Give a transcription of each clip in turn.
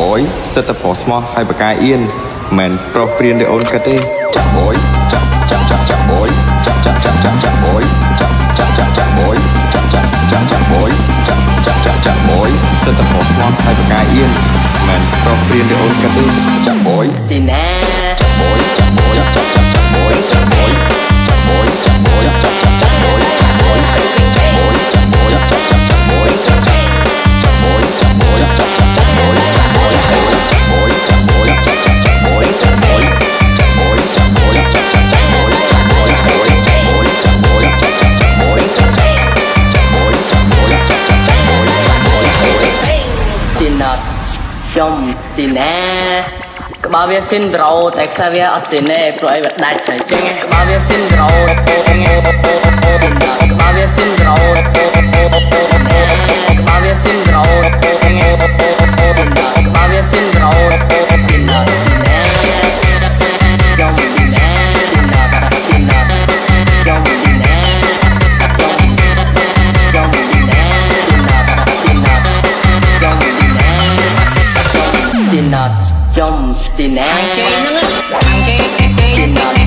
បយសិតផោស្មោះហើយបកាអៀនមិនប្រុសព្រៀនទេអូនគិតទេចាក់បយចាក់ចាក់ចាក់ចាក់បយចាក់ចាក់ចាក់ចាក់ចាក់បយចាក់ចាក់ចាក់ចាក់បយចាក់ចាក់ចាក់ចាក់បយចាក់ចាក់ចាក់ចាក់បយសិតផោស្មោះហើយបកាអៀនមិនប្រុសព្រៀនទេអូនគិតទេចាក់បយស៊ីណាចាក់បយ ណត់ចំស៊ីណាក្បាលវាស៊ីនដ្រូតែខ្សែវាអត់ស៊ីណែព្រោះអីវាដាច់ចឹងក្បាលវាស៊ីនដ្រូអូអូអូអូក្បាលវាស៊ីនដ្រូអូអូ peanut ចំស៊ីណែអាចេហ្នឹងអាចេគេគេ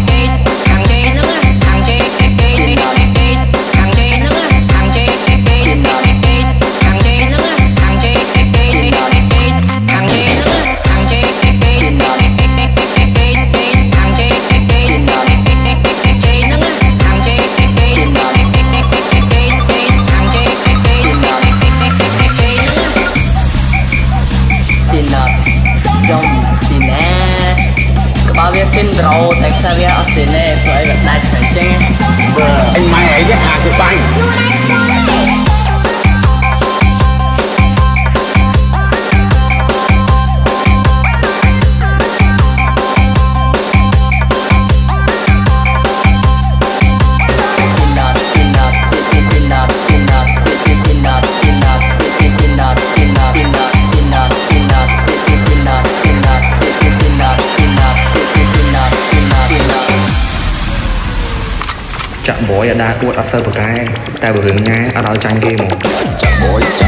ខ្ញុំស៊ីណែក្បាលវាស៊ីនដ្រូតែខ្សែវាអត់ស៊ីណែព្រោះអីវាដាច់ចឹងចឹង anh mày ấy cái hạt của bánh ស៊ី ចាក់បយឲ្យដើរអួតអត់សូវប្រកែតែបើរឿងញ៉ាអត់ឲ្យចាញ់គេហ្មង chặt bối chặt